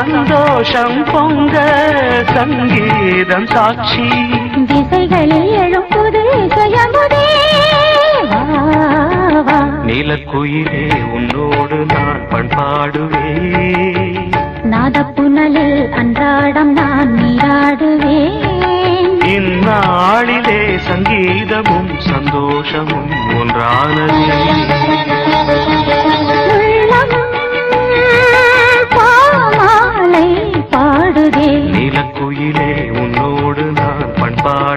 சந்தோஷம் பொங்க சங்கீதம் சாட்சி. திசைகளில் எழும் புது ஜெயமுதே வா. நீலக்குயிலே உன்னோடு நான் பண்பாடுவேன். நாதப்புனலில் அன்றாடம் நான் நீராடுவேன். இந்நாளிலே சங்கீதமும் சந்தோஷமும் ஒன்றானதே.